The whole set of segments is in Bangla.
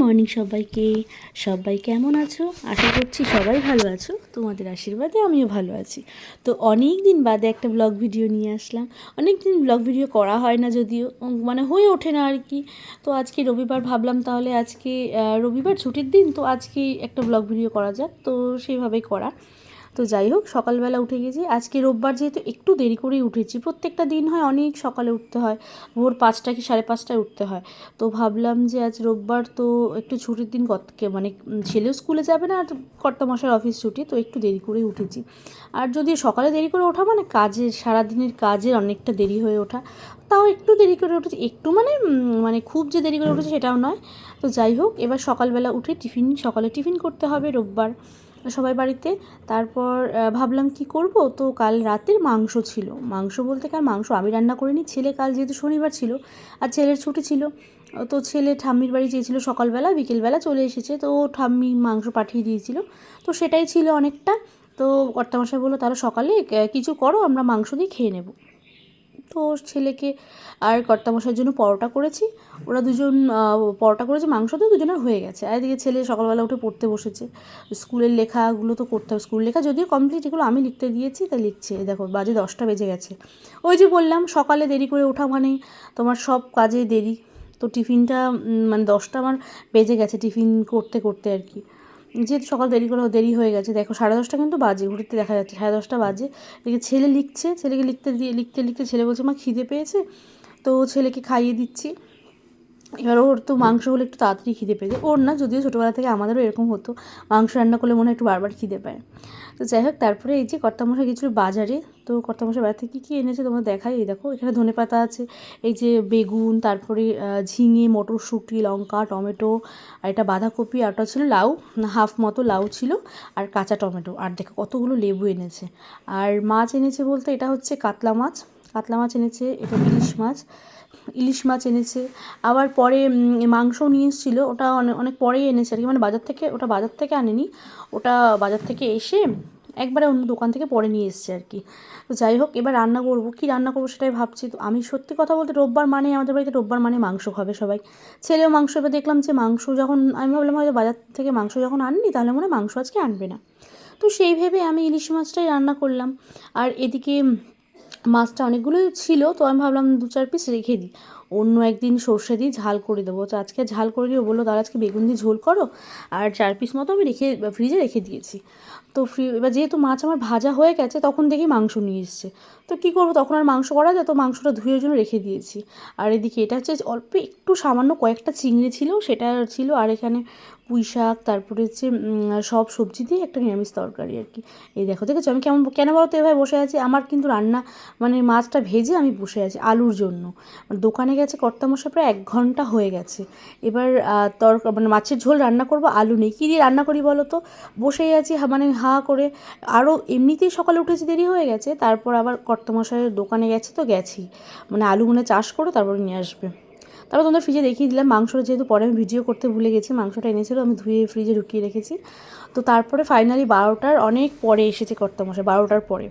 মর্নিং সবাইকে। সবাই কেমন আছো? আশা করছি সবাই ভালো আছো। তোমাদের আশীর্বাদে আমিও ভালো আছি। তো অনেক দিন বাদে একটা ব্লগ ভিডিও নিয়ে আসলাম। অনেক দিন ব্লগ ভিডিও করা হয় না যদিও মানে হয়ে ওঠে না আর কি। তো আজকে রবিবার ভাবলাম তাহলে আজকে রবিবার ছুটির দিন, তো আজকে একটা ব্লগ ভিডিও করা যাক। তো সেইভাবেই করা। তো যাই হোক, সকালবেলা উঠে গেছি। আজকে রোববার যেহেতু একটু দেরি করেই উঠেছি, প্রত্যেকটা দিন হয় অনেক সকালে উঠতে হয়, ভোর পাঁচটা কি সাড়ে পাঁচটায় উঠতে হয়। তো ভাবলাম যে আজ রোববার তো একটু ছুটির দিন কতকে মানে ছেলেও স্কুলে যাবে না আর কর্তামশার অফিস ছুটি, তো একটু দেরি করেই উঠেছি। আর যদি সকালে দেরি করে ওঠা মানে কাজের, সারাদিনের কাজের অনেকটা দেরি হয়ে ওঠা, তাও একটু দেরি করে উঠেছি। একটু মানে মানে খুব যে দেরি করে উঠেছে সেটাও নয়। তো যাই হোক, এবার সকালবেলা উঠে টিফিন, সকালে টিফিন করতে হবে রোববার। সবাই বাড়িতে। তারপর ভাবলাম কি করব? তো কাল রাতের মাংস ছিল। মাংস বলতে কাল মাংস? আমি রান্না করিনি। ছেলে কাল যেহেতু শনিবার ছিল আর ছেলের ছুটি ছিল, তো ছেলে ঠাম্মির বাড়ি চেয়েছিল সকালবেলা, বিকেলবেলা চলে এসেছে। তো ঠাম্মি মাংস পাঠিয়ে দিয়েছিল। তো সেটাই ছিল অনেকটা। তো কর্তামশাই বলল, তাহলে সকালে কিছু করো, আমরা মাংস দিয়ে খেয়ে নেব। তো ছেলেকে আর কর্তামশাইয়ের জন্য পরোটা করেছি। ওরা দুজন পরোটা করেছে, মাংস তো দুজনের হয়ে গেছে। আর এদিকে ছেলে সকালবেলা উঠে পড়তে বসেছে। স্কুলের লেখাগুলো তো করতে হবে। স্কুল লেখা যদিও কমপ্লিট এগুলো আমি লিখতে দিয়েছি, তাই লিখছে। দেখো, বাজে দশটা বেজে গেছে। ওই যে বললাম, সকালে দেরি করে ওঠা মানে তোমার সব কাজে দেরি। তো টিফিনটা মানে দশটা আমার বেজে গেছে টিফিন করতে করতে আর কি। যেহেতু সকাল দেরি করে দেরি হয়ে গেছে, দেখো সাড়ে দশটা কিন্তু বাজে, ঘুরতে দেখা যাচ্ছে সাড়ে দশটা বাজে। এদিকে ছেলে লিখছে, ছেলেকে লিখতে দিয়ে, লিখতে লিখতে ছেলে বলছে, মা খিদে পেয়েছে? তো ছেলেকে খাইয়ে দিচ্ছি। এবার ওর তো মাংস হলে একটু তাড়াতাড়ি খিদে পেয়ে যায়। ওর না, যদিও ছোটোবেলা থেকে আমাদেরও এরকম হতো, মাংস রান্না করলে মনে হয় একটু বারবার খিদে পায়। তো যাই হোক, তারপরে এই যে কর্তামশাই গেছিল বাজারে, তো কর্তামশাই বাজার থেকে কী কী এনেছে তোমরা দেখাই? এই দেখো, এখানে ধনে পাতা আছে, এই যে বেগুন, তারপরে ঝিঙে, মটরশুঁটি, লঙ্কা, টমেটো, আর এটা বাঁধাকপি, আর ওটা ছিল লাউ, হাফ মতো লাউ ছিল, আর কাঁচা টমেটো। আর দেখো, কতগুলো লেবু এনেছে। আর মাছ এনেছে বলতে এটা হচ্ছে কাতলা মাছ কাতলা মাছ এনেছে, এটা ইলিশ মাছ ইলিশ মাছ এনেছে। আবার পরে মাংসও নিয়ে এসেছিল। ওটা অনেক অনেক পরেই এনেছে আর কি। মানে বাজার থেকে, ওটা বাজার থেকে আনেনি। ওটা বাজার থেকে এসে একবারে অন্য দোকান থেকে পরে নিয়ে এসছে আর কি। তো যাই হোক, এবার রান্না করব। কী রান্না করব সেটাই ভাবছি। তো আমি সত্যি কথা বলতে রোববার মানে আমাদের বাড়িতে রোববার মানে মাংস খাবে সবাই। ছেলেও মাংস এবার দেখলাম যে মাংস যখন, আমি ভাবলাম হয়তো বাজার থেকে মাংস যখন আননি, তাহলে মনে হয় মাংস আজকে আনবে না। তো সেই ভেবে আমি ইলিশ মাছটাই রান্না করলাম। আর এদিকে মাছটা অনেকগুলোই ছিল, তো আমি ভাবলাম দু চার পিস রেখে দিই। অন্য একদিন সর্ষে দিয়ে ঝাল করে দেবো। তো আজকে ঝাল করে দিয়ে বলল তাহলে আজকে বেগুন দিয়ে ঝোল করো, আর চার পিস মতো আমি রেখে ফ্রিজে রেখে দিয়েছি। তো ফ্রি, এবার যেহেতু মাছ আমার ভাজা হয়ে গেছে, তখন দেখি মাংস নিয়ে এসছে। তো কী করব, তখন আর মাংস করা যায়, তো মাংসটা ধুয়ে জন্য রেখে দিয়েছি। আর এদিকে এটা হচ্ছে অল্প একটু সামান্য কয়েকটা চিংড়ি ছিল, সেটা ছিল, আর এখানে পুঁই শাক, তারপরে হচ্ছে সব সবজি দিয়ে একটা নিরামিষ তরকারি আর কি। এই দেখো, দেখেছ? আমি কেমন, কেন বলো তো এভাবে বসে আছি? আমার কিন্তু রান্না মানে মাছটা ভেজে আমি বসে আছি আলুর জন্য। মানে দোকানে গেছে কর্তামশা প্রায় এক ঘণ্টা হয়ে গেছে। এবার তরকা মানে মাছের ঝোল রান্না করব, আলু নেই। কী দিয়ে রান্না করি বলো তো? বসেই আছি মানে হা করে। আরও এমনিতেই সকালে উঠেছি, দেরি হয়ে গেছে। তারপর আবার কর্তামশাইয়ের দোকানে গেছে তো গেছি। মানে আলু মনে চাষ করে তারপরে নিয়ে আসবে। তারপর তোমাদের ফ্রিজে দেখিয়ে দিলাম, মাংসটা যেহেতু পরে আমি ভিডিও করতে ভুলে গেছি, মাংসটা এনেছিল, আমি ধুয়ে ফ্রিজে ঢুকিয়ে রেখেছি। তো তারপরে ফাইনালি বারোটার অনেক পরে এসেছে কর্তামশাই, বারোটার পরে।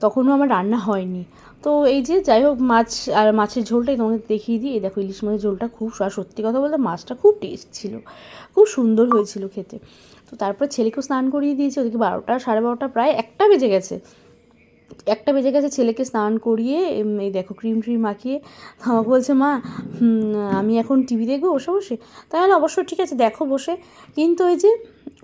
তখনও আমার রান্না হয়নি। তো এই যে যাই হোক, মাছ আর মাছের ঝোলটাই তোমাদের দেখিয়ে দিই। এই দেখো ইলিশ মাছের ঝোলটা খুব আর সত্যি কথা বলতে মাছটা খুব টেস্ট ছিল। খুব সুন্দর হয়েছিল খেতে। তো তারপরে ছেলেকেও স্নান করিয়ে দিয়েছি, ওদিকে বারোটা, সাড়ে বারোটা প্রায় একটা বেজে গেছে। একটা বেজে গেছে, ছেলেকে স্নান করিয়ে এই দেখো ক্রিম ট্রিম মাখিয়ে বলছে, মা আমি এখন টিভি দেখব, বসে বসে? তাহলে অবশ্য ঠিক আছে, দেখো বসে। কিন্তু ওই যে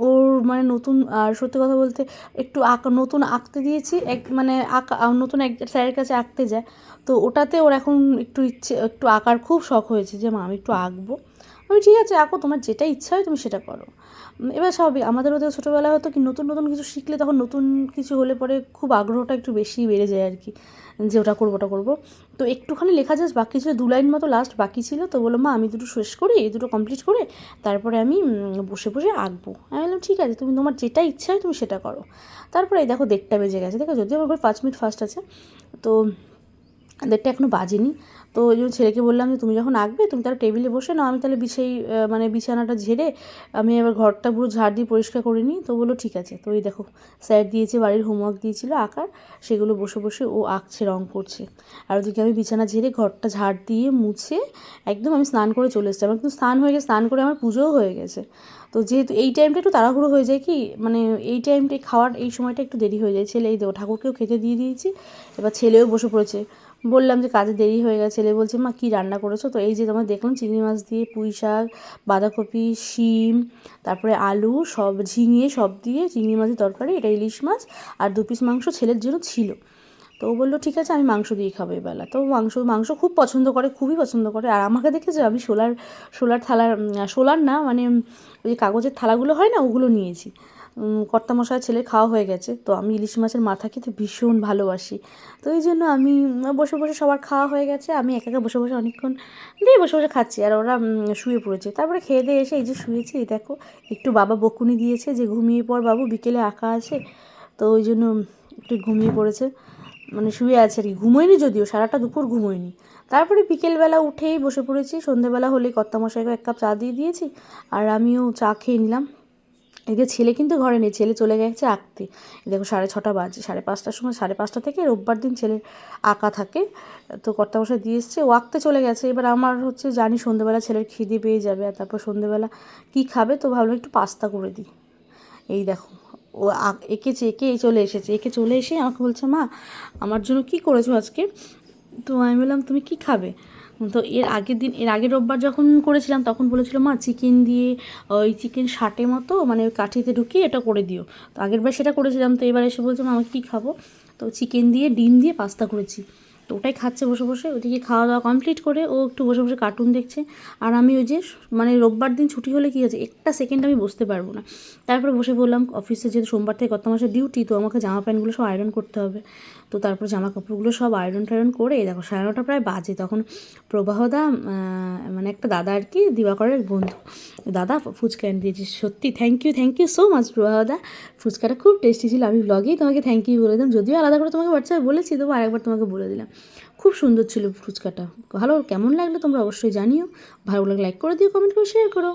ওর মানে নতুন, আর সত্যি কথা বলতে একটু আঁক, নতুন আঁকতে দিয়েছি, এক মানে আঁকা নতুন এক স্যারের কাছে আঁকতে যায়। তো ওটাতে ওর এখন একটু ইচ্ছে, একটু আঁকার খুব শখ হয়েছে যে, মা, আমি একটু আঁকবো। আমি ঠিক আছে, আঁকো, তোমার যেটা ইচ্ছা হয় তুমি সেটা করো। এবার স্বাভাবিক, আমাদের ওদের ছোটোবেলায় হতো কি নতুন নতুন কিছু শিখলে তখন নতুন কিছু হলে পরে খুব আগ্রহটা একটু বেশি বেড়ে যায় আর কি, যে ওটা করব ওটা করব। তো একটুখানি লেখা জাস্ট বাকি ছিল, দু লাইন মতো লাস্ট বাকি ছিল, তো বলল, মা, আমি দুটো শেষ করি, এই দুটো কমপ্লিট করে তারপরে আমি বসে বসে আঁকবো। আমি বললাম, ঠিক আছে, তুমি তোমার যেটা ইচ্ছা হয় তুমি সেটা করো। তারপরে এই দেখো দেড়টা বেজে গেছে দেখো যদিও আমার ঘরে পাঁচ মিনিট ফার্স্ট আছে, তো দেড়টা এখনও বাজেনি। তো ওই জন্য ছেলেকে বললাম যে, তুমি যখন আঁকবে, তুমি তাহলে টেবিলে বসে নাও, আমি তাহলে বিছাই মানে বিছানাটা ঝেড়ে আমি এবার ঘরটা পুরো ঝাড় দিয়ে পরিষ্কার করে নিই। তো বলল, ঠিক আছে। তো এই দেখো, স্যার দিয়েছে, বাড়ির হোমওয়ার্ক দিয়েছিল আঁকার, সেগুলো বসে বসে ও আঁকছে রং করছে। আর ওদিকে আমি বিছানা ঝেড়ে ঘরটা ঝাড় দিয়ে মুছে একদম আমি স্নান করে চলে এসেছি। আমার কিন্তু স্নান হয়ে গেছে, স্নান করে আমার পুজোও হয়ে গেছে। তো যেহেতু এই টাইমটা একটু তাড়াহুড়ো হয়ে যায় কি মানে এই টাইমটা খাওয়ার এই সময়টা একটু দেরি হয়ে যায়। ছেলে এই দেখো, ঠাকুরকেও খেতে দিয়ে দিয়েছি, এবার ছেলেও বসে পড়েছে। বললাম যে কাজে দেরি হয়ে গেছে। ছেলে বলছে, মা, কী রান্না করেছ? তো এই যে তোমার দেখলাম চিংড়ি মাছ দিয়ে পুঁই শাক, বাঁধাকপি, শিম, তারপরে আলু, সব ঝিঙে, সব দিয়ে চিংড়ি মাছের তরকারি, এটা ইলিশ মাছ আর দু পিস মাংস ছেলের জন্য ছিল। তো ও বলল, ঠিক আছে, আমি মাংস দিয়ে খাব এবেলা তো মাংস মাংস খুব পছন্দ করে, খুবই পছন্দ করে। আর আমাকে দেখেছে, আমি সোলার সোলার থালার, সোলার না মানে ওই কাগজের থালাগুলো হয় না, ওগুলো নিয়েছি। কর্তামশায় ছেলে খাওয়া হয়ে গেছে। তো আমি ইলিশ মাছের মাথা খেতে ভীষণ ভালোবাসি। তো এই জন্য আমি বসে বসে সবার খাওয়া হয়ে গেছে। আমি একা একা বসে বসে অনেকক্ষণ দিয়ে বসে বসে খাচ্ছি আর ওরা শুয়ে পড়েছে। তারপরে খেয়ে দিয়ে এসে এই যে শুয়েছে, এই দেখো, একটু বাবা বকুনি দিয়েছে যে ঘুমিয়ে পড় বাবু, বিকেলে আঁকা আছে। তো ওই জন্য একটু ঘুমিয়ে পড়েছে। মানে শুয়ে আছে আর কি। ঘুমোয়নি যদিও, সারাটা দুপুর ঘুমোয়নি। তারপরে বিকেলবেলা উঠেই বসে পড়েছি। সন্ধেবেলা হলেই কর্তামশাইকে এক কাপ চা দিয়ে দিয়েছি। আর আমিও চা খেয়ে নিলাম। এদিকে ছেলে কিন্তু ঘরে নেই, ছেলে চলে গেছে আঁকতে। দেখো সাড়ে ছটা বাজে, সাড়ে পাঁচটার সময় সাড়ে পাঁচটা থেকে রোববার দিন ছেলের আঁকা থাকে। তো কর্তামশাই দিয়ে এসছে, ও আঁকতে চলে গেছে। এবার আমার হচ্ছে জানি সন্ধেবেলা ছেলের খিদে পেয়ে যাবে, আর তারপর সন্ধেবেলা কী খাবে তো ভাবলাম একটু পাস্তা করে দিই। এই দেখো, ও এঁকেছে এঁকে চলে এসেছে। এঁকে চলে এসে আমাকে বলছে, মা, আমার জন্য কি করেছ আজকে? তো আমি বললাম, তুমি কি খাবে? তো এর আগের দিন, এর আগের রোববার যখন করেছিলাম, তখন বলেছিল, মা চিকেন দিয়ে, ওই চিকেন ষাটে মতো মানে কাঠিতে ঢুকিয়ে এটা করে দিও। তো আগের বার সেটা করেছিলাম, তো এবার এসে বলছে, মা আমি কী খাব? তো চিকেন দিয়ে, ডিম দিয়ে পাস্তা করেছি। তো ওটাই খাচ্ছে বসে বসে, ওদিকে খাওয়া দাওয়া কমপ্লিট করে ও একটু বসে বসে কার্টুন দেখছে। আর আমি ওই যে মানে রোববার দিন ছুটি হলে কী আছে, একটা সেকেন্ড আমি বসতে পারব না। তারপরে বসে বললাম অফিসে যেহেতু সোমবার থেকে গত মাসের ডিউটি তো আমাকে জামা প্যান্টগুলো সব আয়রন করতে হবে। তো তারপর জামা কাপড়গুলো সব আয়রন টায়রন করে দেখো সাড়ে নটা প্রায় বাজে, তখন প্রবাহদা মানে একটা দাদা আর কি, দিবাকরের বন্ধু, দাদা ফুচকা এনে দিয়েছি। সত্যি thank you thank you so much প্রবাহদা। ফুচকাটা খুব টেস্টি ছিল, আমি ব্লগেই তোমাকে থ্যাংক ইউ বলে দিলাম, যদিও আলাদা করে তোমাকে হোয়াটসঅ্যাপে বলেছি তবু আরেকবার তোমাকে বলে দিলাম। খুব সুন্দর ছিল ফুচকাটা। ভালো কেমন লাগল তোমরা অবশ্যই জানিও। ভালো লাগলে লাইক করে দিও কমেন্ট করে শেয়ার করো।